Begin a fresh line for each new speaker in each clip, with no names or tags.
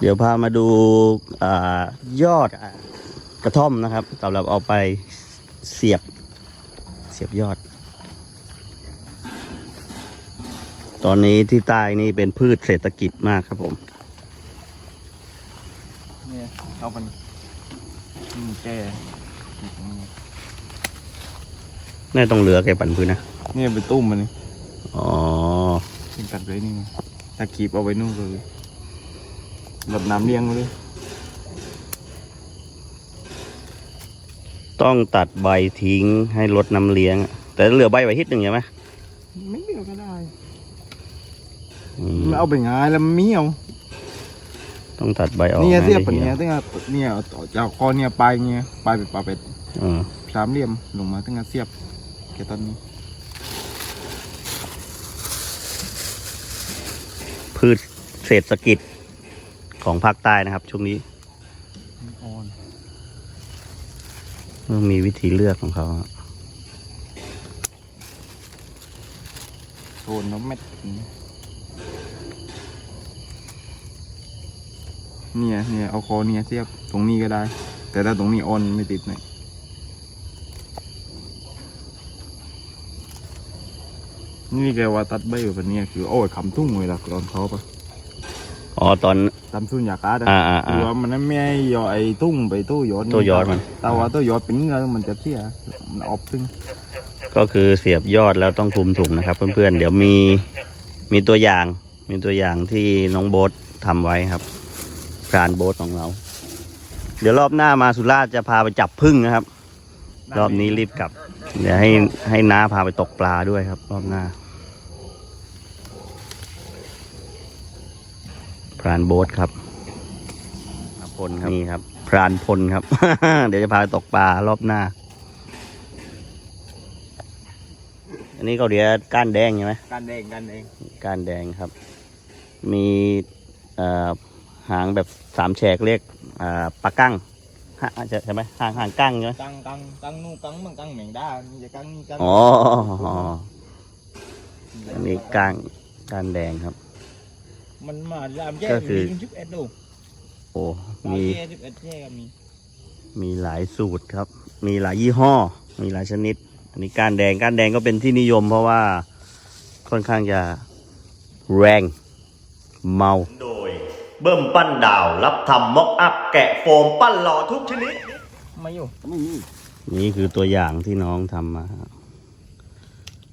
เดี๋ยวพามาดูอายอดกระท่อมนะครับสำหรับเอาไปเสียบเสียบยอด ตอนนี้ที่ใต้นี่เป็นพืชเศรษฐกิจมากครับผม
เนี่ยเอามันอืมแก่
น่าต้องเหลือแกปั่นพื้นนะ
เนี่ยไปตุ้มมันนี่
อ๋อ
เป็นตัดไว้นี่ไงถ้ากีบเอาไว้นู่นเลย หลดน้ำเลี้ยงไว้เลย
ต้องตัดใบทิ้งให้ลดน้ำเลี้ยงอะแต่เหลือใบไว้ทิศหนึ่งใช่ไหม
ไม่เลี้ยวก็ได้
อืม
มันเอาไปงายแล้วมันเมี่ยว
ต้องตัดใบออก
เนี่ย
ให้
เทียบ
ได้
ปัน
หี่
เนี่ย
ยว
ตั้งแต่เนี่ยเอาต่อจากคอเนี่ยปลายเนี่ยปลายเป็นปลาเป็ด
อ่า
สามเหลี่ยมลงมาตั้งแต่เสียบแค่ตอนนี้
พืชเศรษฐกิจ ของภาคใต้นะครับ ช่วงนี้
ออน
ต้องมีวิธีเลือกของเขา
โซนน้ำเม็ดเนี่ยเนี่ยเอาคอเนี่ยเทียบตรงนี้ก็ได้ แต่ถ้าตรงนี้ออนไม่ติดเนี่ยนี่แกว่าตัดใบแบบนี้คือโอ้ยคำทุ่งเลยหล่ะตอนเขาปะ
อ๋อตอน
ตามสุญญากาศอะ
อ่าอ่าอ่า
คือว่ามันไม่ให้ย่อไอ้ทุ่งไปตู้ยอด
ตู้ยอดมัน
แต่ว่าตู้ยอดเป็นเงามันจะเสียมันออกซึ่ง
ก็คือเสียบยอดแล้วต้องคลุมถุงนะครับ เพื่อนๆ เดี๋ยวมีมีตัวอย่าง มีตัวอย่างที่น้องโบ๊ททำไว้ครับการโบ๊ทของเรา เดี๋ยวรอบหน้ามาสุราษฎร์จะพาไปจับพึ่งนะครับ รอบนี้รีบกลับ เดี๋ยวให้ให้น้าพาไปตกปลาด้วยครับ รอบหน้า พรานโบ๊ทครับพลครับนี่ครับ พรานพลครับ เดี๋ยวจะพาไปตกปลารอบหน้า อันนี้เขาเรียกก้านแดงใช่ไหม
กันเองกันเอง
ก้านแดงครับ มีเอ่อหางแบบสามแฉกเรียกอ่าปลากั้งฮะใช่ไหมหางหางกั้งใช่ไหม
กังกังกังนู่นกังมันกังเหม่งด้ามันจะกังนี่กัง
อ๋ออันนี้ก้างก้านแดงครับ
มันมาลามแย่
ก็คือ
มีชุบเอ็ดดู
โอ้
ลาม
มี
แย่ชุบเอ็ดแย่ก็มี
มีหลายสูตรครับ มีหลายยี่ห้อ มีหลายชนิด อันนี้ก้านแดง ก้านแดงก็เป็นที่นิยมเพราะว่าค่อนข้างจะแรง เมา โดย เบิ่มปั้นดาว รับทำม็อกอัพ แกะโฟมปั้นหล่อทุกชนิด
ไม่อยู่ไม่มี
นี่คือตัวอย่างที่น้องทำมา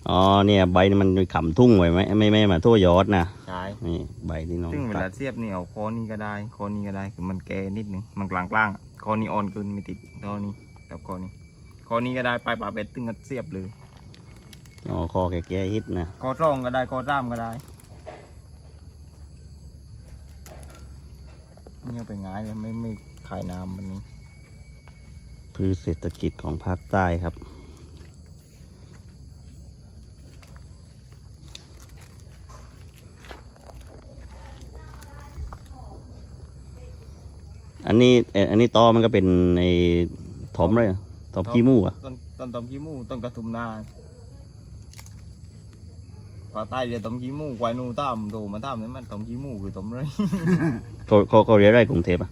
อ๋อเนี่ยใบมันไปขำทุ่งไว้ไหมไม่ไม่มาทั่วยอดนะ
ใช่
นี่ใบที่น้อง
ซึ่งเว
ตั
ลา
ด
เสียบนี่เอาคอนี้ก็ได้คอนี้ก็ได้คือมันแก่นิดนึงมันกลางกลางๆอะคอนี้อ่อนเกินไม่ติดคอนี้กับคอนี้คอนี้ก็ได้ปลายปลาเป็ดตึงก็เสียบเลย
อ๋อคอแก่ๆฮิตนะ
คอร่องก็ได้คอร่ามก็ได้เนี่ยไปง่ายเลยไม่ไม่ขายน้ำวันนี้
พืชเศรษฐกิจของภาคใต้ครับ นนี้เอ่ออันนี้ตอมันก็เป็นในถมเลยเหรอถมขี้มูกอะ
ต้นต้นตอมขี้มูกต้นกระทุมนาภาคใต้เรียกตอมขี้มูกควายนูตามโดมาตามนี่มันตอมขี้มูกคือตอมเลย
เขาเขาเขาเรียกอะไรกรุงเทพอะ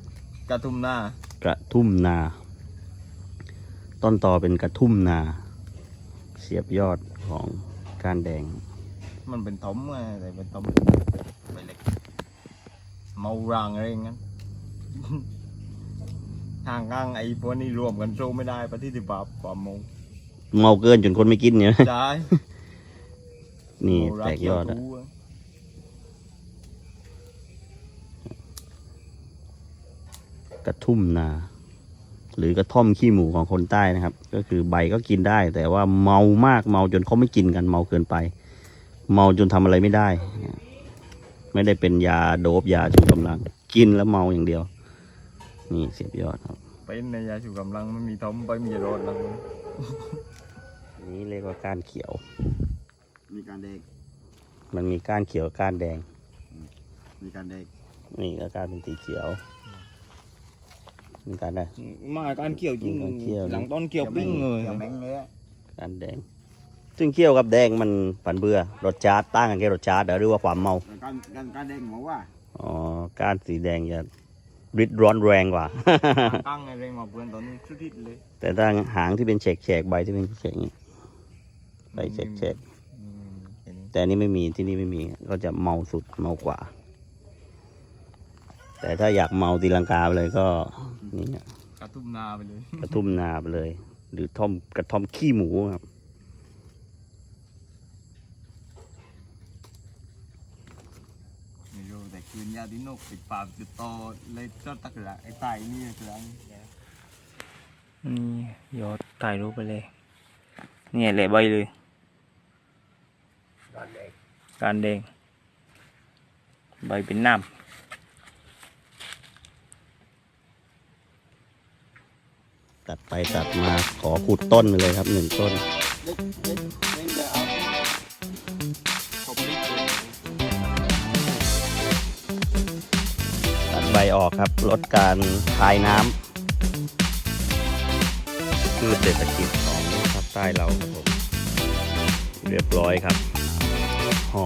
กระทุมนาก
ระทุ่มนา ต้นตอเป็นกระทุ่มนา เสียบยอดของก้านแดง
มันเป็นถมไงแต่เป็นตอมใบเล็กเมารางอะไรอย่างนั้น ทางก้างไอ้พวกนี้รวมกันโซไม่ได้ปฏิทิบาปความโมง
เมาเกินจนคนไม่กินเนี่ย
ใช่
นี่
เมารา
แตกยอด
เขีว
อะ
ทูอะ
กระทุ่มนา หรือกระท่อมขี้หมูของคนใต้นะครับ ก็คือใบก็กินได้ แต่ว่าเมามากเมาจนเขาไม่กินกันเมาเกินไป เมาจนทำอะไรไม่ได้ ไม่ได้เป็นยาโดบยาชูกำลัง กินแล้วเมาอย่างเดียว นี่เสียบยอดครับ
ไปในยาชูกำลังไม่มีถมไปมีรถแล้ว
อันนี้เรียกว่าก้านเขียว
มีการเด็ก
มันมีก้านเขียวก้านแดง
มีการเด็ก
นี่ก็ก้านเป็นสีเขียวมีก้านได้
มาการเกี่ยวจริง
การเกี่ยว
หลังต้นเกี่ยวปิ้งเลย
แบงค์เลยอะ
ก้านแดงซึ่งเขียวกับแดงมันผันเบื่อรสชาติต่างกันแค่รสชาติเดี๋ยวหรือว่าความเมา
การการการแดงบอกว่า
อ๋อก้านสีแดงจะ ริดร้อนแรงกว่า
ตั้งไงเรงมาเพื่อนตอนนี้สุดทิศเลย
แต่ถ้าหางที่เป็นแฉกแฉกๆใบที่เป็นแฉกอย่างนี้ใบแฉกแฉก
อืมเห็น
ๆแต่อันนี้ไม่มีที่นี่ไม่มี ก็จะเมาสุดเมากว่า แต่ถ้าอยากเมาตีลังกาไปเลยก็นี่
กระตุ้มนาไปเลย
กระทุ่มนาไปเลย หรือท่อมกระท่อมขี้หมูครับ
ไม่รู้แต่ คืนยาที่นกปิดปากจุดโตเลยจอดตะกละไอ้ไตนี่กระนี่ยอดถ่ายรูปไปเลย เนี่ยแหละใบเลยการแดงใบเป็นน้ำ
ตัดไปตัดมาขอขุดต้นไปเลยครับหนึ่งต้น ใบออกครับ ลดการคายน้ำพืชเศรษฐกิจของภาคใต้เราครับผม เรียบร้อยครับห่อ